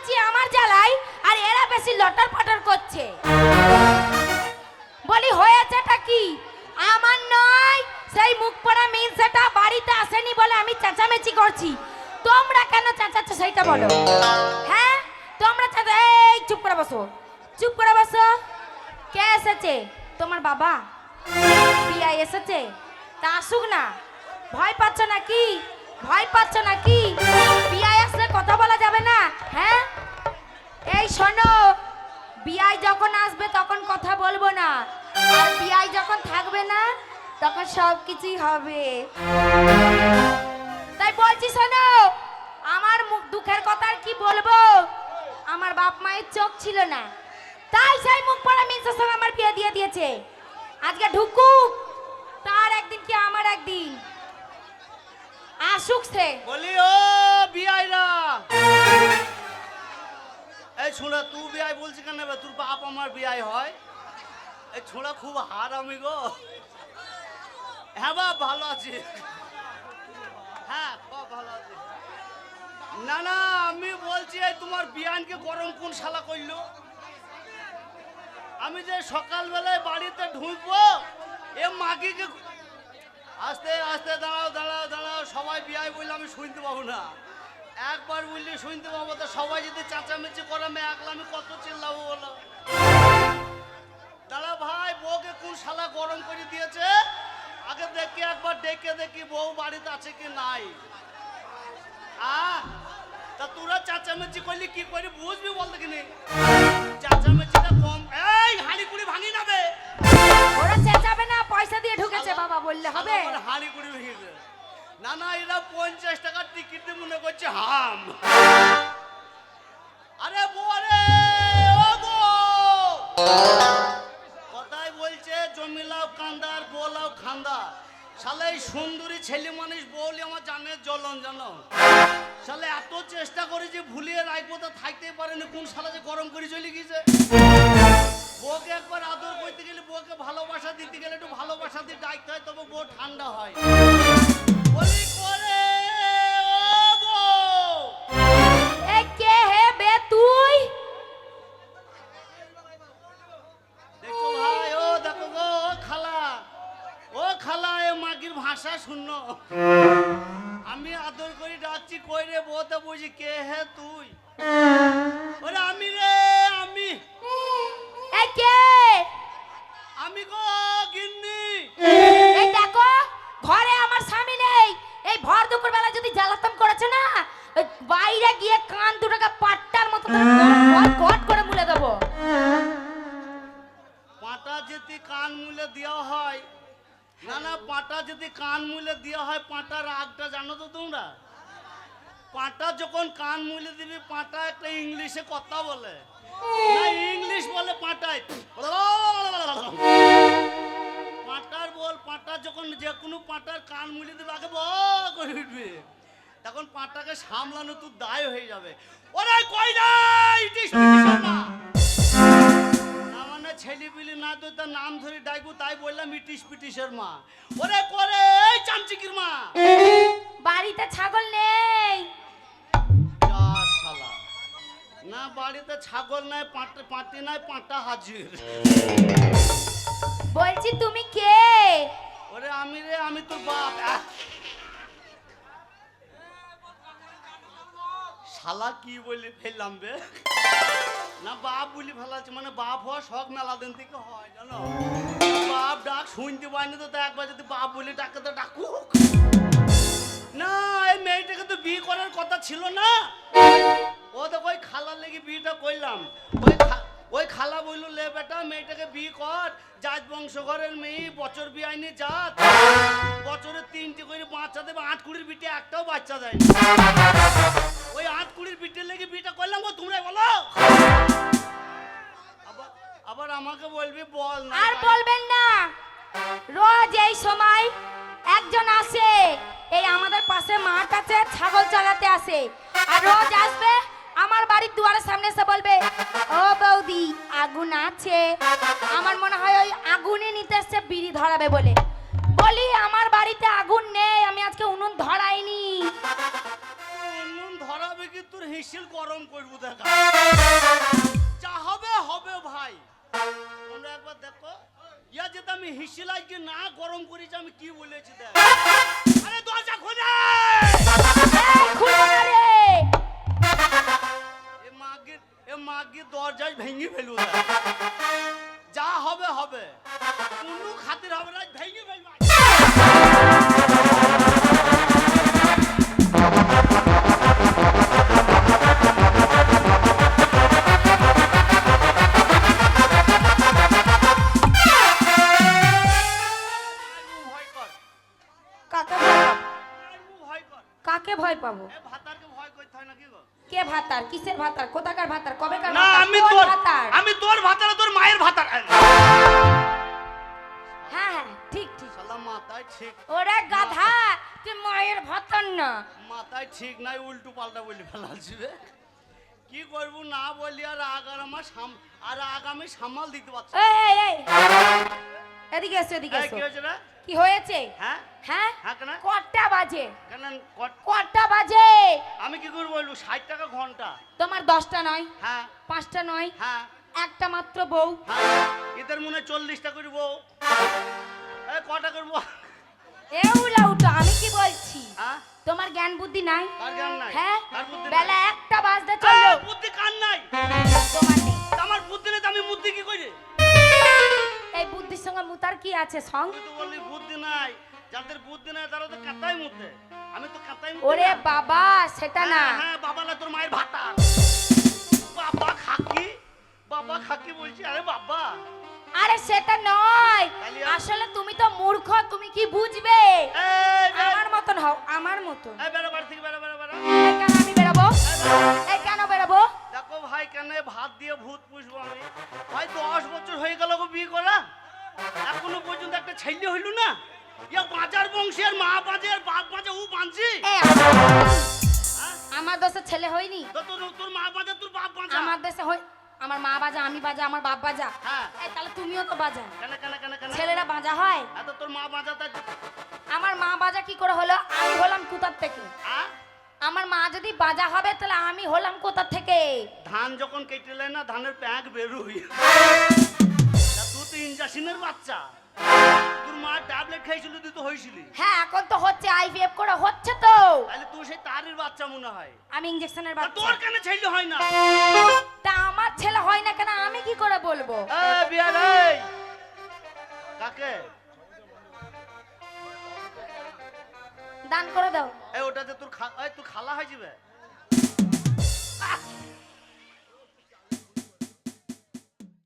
বলছি আমার জ্বালাই আর এরা বেশি লটর পটর করছে। বলি, হয়েছেটা কি? আমার নয়, সেই মুখ পড়া মিন সেটা বাড়িতে আসেনি বলে আমি চেঁচামেচি করছি। তোমরা কেন চেঁচাচ্ছ সেইটা বলো। হ্যাঁ? তোমরা চেঁচা এই, চুপ করে বসো। চুপ করে বসো। কে এসেছে? তোমার বাবা? পিয়া এসেছে? তা আসুক না। ভয় পাচ্ছ নাকি? ভয় পাচ্ছ নাকি? পিয়া আসলে কথা বলা যাবে না? শোনো বিয়াই যখন আসবে তখন কথা বলব না। আর বিয়াই যখন থাকবে না, তখন সব কিছুই হবে। তাই বলছি, শোনো, আমার মুখ দুঃখের কথা আর কি বলব? আমার বাপ মায়ের চোখ ছিল না। তাই সেই মুখ পড়া মিনসের সঙ্গে আমার বিয়ে দিয়ে দিয়েছে। আজকে ঢুকুক, তার একদিন কি আমার একদিন। আসুক সে। বলি ও বিআইরা। এই ছোড়া তুই বিআই বলছি কেন তোর বাপ আমার বিআই হয়। এই ছোঁড়া খুব হার আমি গো। হ্যাঁ বাপ, ভালো আছি। হ্যাঁ না না, আমি বলছি, এই তোমার বিয়ানকে গরম কোন শালা করল? আমি যে সকালবেলায় বাড়িতে ঢুকবো, এ মাগিকে আস্তে আস্তে দাঁড়াও দাঁড়াও দাঁড়াও, সবাই বিয়াই বললে, আমি শুনতে পাবো না। একবার বললে শুনতে পাবো তো সবাই যদি চেঁচামেচি করে আমি একলা আমি কত চিল্লাবো বলো? দাঁড়া ভাই বউকে কোন শালা গরম করে দিয়েছে? আগে দেখি একবার ডেকে দেখি বউ বাড়িতে আছে কি নাই। আ? তা তোরা চেঁচামেচি করলি কি করে বুঝবি বলতে কিনি চেঁচামেচিটা কম। এই হাঁড়ি কুড়ি ভাঙি না বে। ওরা চেঁচাবে না পয়সা দিয়ে ঢুকেছে বাবা বললে হবে। হাঁড়ি কুড়ি ভেঙেছে না না এরা পঞ্চাশ টাকার টিকিট মনে করছে হাম। শালে, এই সুন্দরী ছেলে মানুষ বলে আমার জানে জ্বলন, জানো? সালে এত চেষ্টা করে যে ভুলিয়ে রাখব তো থাকতেই পারেনি কোন শালা যে গরম করে চলে গেছে বউকে একবার আদর করতে গেলে বউকে ভালোবাসা দিতে গেলে একটু ভালোবাসা দিয়ে ডাকতে হয়, তবে বউ ঠান্ডা হয়। কই রে বউতে বুঝি কে হে তুই? ওরে আমি রে আমি। এ কে? আমি গো গিন্নি। এই দেখো ঘরে আমার স্বামী নেই। এই ভর দুপুর বেলা যদি জ্বালাতন করেছে না বাইরে গিয়ে কান দুটোকে পাট্টার মতো গট গট করে মুলে দেবো। পাটা যদি কান মুলে দেওয়া হয় না না পাটা যদি কান মুলে দেওয়া হয় পাটার আগটা জানো তো তোমরা? পাটা যখন কান মুলে দিবি, পাটা একটা ইংলিশে কথা বলে। ইংলিশ বলে পাটায় পাটার বল, পাটা যখন যে কোনো পাটার কান মুলে দিবি, আগে ব করে উঠবে। তখন পাটাকে সামলানো তো দায় হয়ে যাবে। ওরে কই না না ছেলে বিলি না তো তার নাম ধরে ডাকবো তাই বললাম ইটিস পিটিসের মা। ওরে করে এই চামচিকির মা। বাড়িতে ছাগল নেই। যা শালা। না বাড়িতে ছাগল নাই পাঁট- পাঁটি নাই পাঁটা হাজির। বলছি তুমি কে? ওরে আমি রে আমি তোর বাপ। আহ! শালা কি বলি ফেললাম বে? বাপ বলি ফেলাচ্ছে মানে বাপ হওয়া শখ মেলা দিন থেকে হয়, জানো? বাপ ডাক শুনতে পাইনি তো, তা একবার যদি বাপ বলি ডাকে তো ডাকুক। না, এই মেয়েটাকে তো বিয়ে করার কথা ছিল না। ও তো ওই খালার লেগে বিয়েটা করলাম। ওই ওই খালা বলল, লে বেটা, মেয়েটাকে বিয়ে কর। জাত বংশ ঘরের মেয়ে, বছর বিয়াইনি জাত। বছরে তিনটি করে বাচ্চা দেবে, আট কুড়ির বিটে একটাও বাচ্চা দেয় ওই আট কুড়ির বিটের লেগে বিয়েটা করলাম, ও তোমরা বলো। আমাকে বলবি বল না আর বলবেন না। রোজ এই সময় একজন আসে এই আমাদের পাশে মাঠ আছে ছাগল চড়াতে আসে। আর রোজ আসবে আমার বাড়ির দুয়ারের সামনে এসে বলবে ও বৌদি আগুন আছে। আমার মনে হয় ওই আগুনে নিতে এসছে বিড়ি ধরাবে বলে। বলি আমার বাড়িতে আগুন নেই আমি আজকে উনুন ধরাইনি। উনুন ধরাবে কি? তোর হিসিল গরম করব দেখা। আজকে না গরম করেছে, আমি কি বলেছি দরজায় ভেঙে ফেলু যা হবে হবে। কোনো খাতির হবে না, ভেঙে ফেলব পাবো? কে ভাতার? কিসের ভাতার? কোথাকার ভাতার? না আমি তোর ভাতার? আমি তোর ভাতার তোর মায়ের ভাতার। হ্যাঁ হ্যাঁ ঠিক ঠিক। শালা মাথায় ঠিক। ওরে গাধা তুই মায়ের ভাতার না। মাথায় ঠিক নাই উল্টো পাল্টা বলি ফেলাচ্ছি রে কি করব না বলি আর আগ আমার আর আগ আমি সামাল দিতে পারছি এই এই এই। এদিকে এসো এদিকে এসো। কি হয়েছে কি হয়েছে? হ্যাঁ? হ্যাঁ? হ্যাঁ কটা বাজে? কটা বাজে? আমি কি বলব? ষাট টাকা ঘণ্টা। তোমার দশটা নয় হ্যাঁ। পাঁচটা নয় হ্যাঁ। একটা মাত্র বউ। হ্যাঁ। এদের মনে চল্লিশটা করব এই কটা করব আমি কি বলছি? হ্যাঁ? তোমার জ্ঞান বুদ্ধি নাই? কার হ্যাঁ? কার? বেলা একটা বাজতে চলল। বুদ্ধি কার নাই? তোমার আমার বুদ্ধি মুতার কি আছে? সং? তো বললি বুদ্ধি নাই। যাদের বুদ্ধি নাই তারা তো কাতাই মুতে। আমি তো কাতাই মুতে ওরে বাবা সেটা না। হ্যাঁ, হ্যাঁ বাবালা তোর মায়ের ভাতা। বাবা খাকি? বাবা খাকি বলছি আরে বাবা। আরে সেটা নয়। আসলে তুমি তো মূর্খ তুমি কি বুঝবে? আমার মতন হও আমার মতন। এই বেরো বাড়ি থেকে বেরো বেরো বেরো। কেন আমি বেরাবো? এই কেন বেরাবো? দেখো ভাই কেন ভাত দিয়ে ভূত পুষবো আমি? এখনও পর্যন্ত একটা ছেলে হইল না? ইয়া বাজার বংশের মা বাজে বাপ বাজে ও বাঁধছি আমার-? দেশে ছেলে হয়নি। তোর মা বাজে তোর বাপ বাজা। আমার দেশে হয় আমার মা বাজা আমি বাজা আমার বাপ বাজা। হ্যাঁ। তাহলে তুমিও তো বাজা। কেন কেন কেন কেন? ছেলেরা বাজা হয়? তোর মা বাজা আমার মা বাজা কি করে হলো? আমি হলাম কোথার থেকে? আমার মা যদি বাজা হবে তাহলে আমি হলাম কোথার থেকে? ধান যখন কেটেলে না ধানের প্যাঁক বেরোই বাচ্চা। তোর মা ট্যাবলেট খাইছিল তুই তো হয়েছিলি হ্যাঁ এখন তো হচ্ছে আইভিএফ করে হচ্ছে তো। তাহলে তুই সেই তারের বাচ্চা মনে হয়। আমি ইঞ্জেকশনের তা বাচ্চা। তোর কেন ছেলে হয় না? তা আমার ছেলে হয় না কেন আমি কি করে বলব? এই বিয়ার এই! কাকে? দান করে দাও। এই ওটা যে তোর খা তুই খালা হয়ে যাবে?